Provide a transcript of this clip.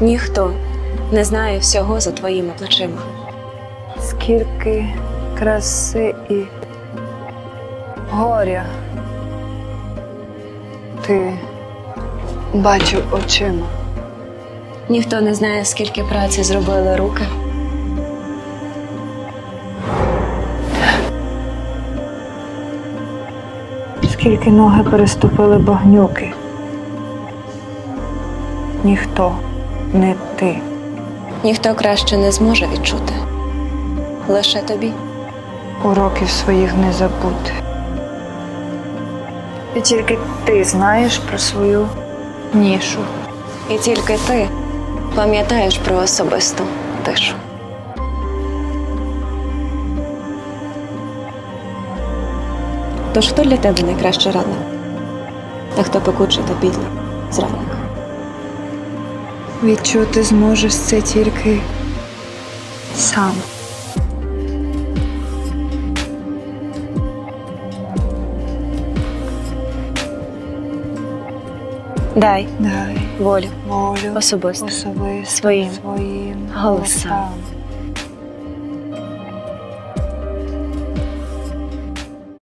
Ніхто не знає всього за твоїми плечима. Скільки краси і горя ти бачив очима. Ніхто не знає, скільки праці зробили руки. Скільки ноги переступили багнюки. Ніхто, не ти. Ніхто краще не зможе відчути. Лише тобі. уроків своїх не забути. І тільки ти знаєш про свою нішу. І тільки ти пам'ятаєш про особисту тишу. Тож хто для тебе найкраще радник? А хто пекучий та підлий зрадник? Відчути зможеш це тільки сам. Дай. Дай. Волю. Волю. Особисто. Особисто. Своїм. Своїм голосам. голосам.